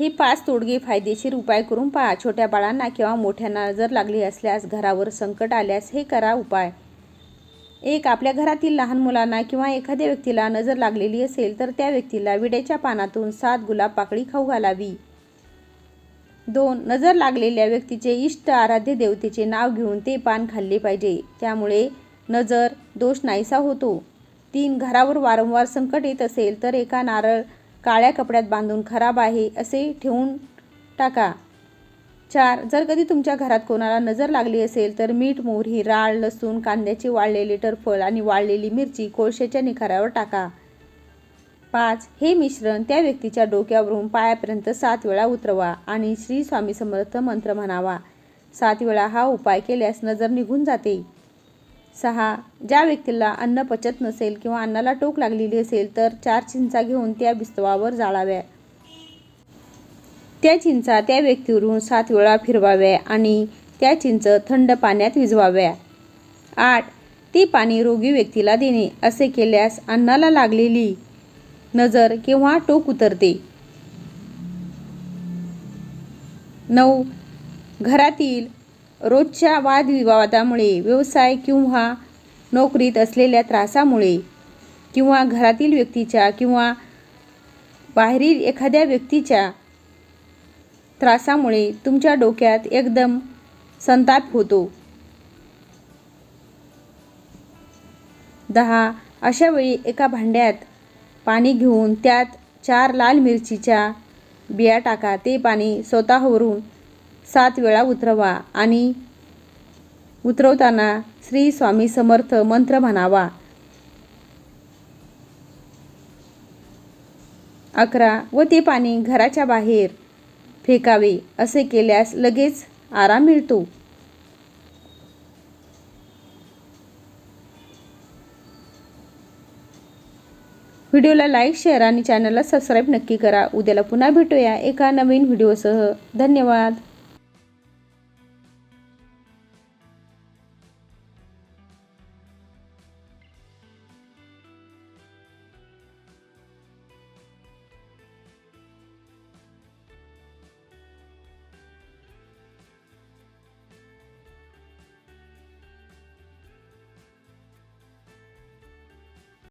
हे पाच तोडगे फायदेशीर उपाय करून पहा. छोट्या बाळांना किंवा मोठ्यांना जर लागली असल्यास घरावर संकट आल्यास हे करा उपाय. एक आपल्या घरातील लहान मुलांना किंवा एखाद्या व्यक्तीला नजर लागलेली असेल तर त्या व्यक्तीला विड्याच्या पानातून सात गुलाब पाकळी खाऊ घालावी. दोन नजर लागलेल्या व्यक्तीचे इष्ट आराध्य देवतेचे नाव घेऊन ते पान खाल्ले पाहिजे. त्यामुळे नजर दोष नाहीसा होतो. तीन घरावर वारंवार संकट येत असेल तर एका नारळ काळ्या कपड्यात बांधून खराब आहे असे ठेवून टाका. चार जर कधी तुमच्या घरात कोणाला नजर लागली असेल तर मीठ मोहरी राळ लसूण कांद्याचे वाळलेले टरफळ आणि वाळलेली मिरची कोळशाच्या निखाऱ्यावर टाका. पाच हे मिश्रण त्या व्यक्तीच्या डोक्यावरून पायापर्यंत सात वेळा उतरवा आणि श्री स्वामी समर्थ मंत्र म्हणावा. सात वेळा हा उपाय केल्यास नजर निघून जाते. सहा. ज्या व्यक्तीला अन्न पचत नसेल किंवा अन्नाला टोक लागलेली असेल तर चार चिंचा घेऊन त्या बिस्तवावर जाळाव्या. त्या चिंचा त्या व्यक्तीवरून सात वेळा फिरवाव्या आणि त्या चिंच थंड पाण्यात विझवाव्या. आठ. ती पाणी रोगी व्यक्तीला देणे असे केल्यास अन्नाला लागलेली नजर किंवा टोक उतरते. नऊ. घरातील रोजच्या वादविवादामुळे व्यवसाय किंवा नोकरीत असलेल्या त्रासामुळे किंवा घरातील व्यक्तीच्या किंवा बाहेरील एखाद्या व्यक्तीच्या त्रासामुळे तुमच्या डोक्यात एकदम संताप होतो. दहा अशा वेळी एका भांड्यात पाणी घेऊन त्यात चार लाल मिरचीच्या बिया टाका. ते पाणी स्वतःवरून सात वेळा उतरवा आणि उतरवताना श्री स्वामी समर्थ मंत्र म्हणावा. अकरा व ते पाणी घराच्या बाहेर फेकावे असे केल्यास लगेच आराम मिळतो. व्हिडिओला लाईक शेअर आणि चॅनलला सबस्क्राईब नक्की करा. उद्याला पुन्हा भेटूया एका नवीन व्हिडिओसह. धन्यवाद.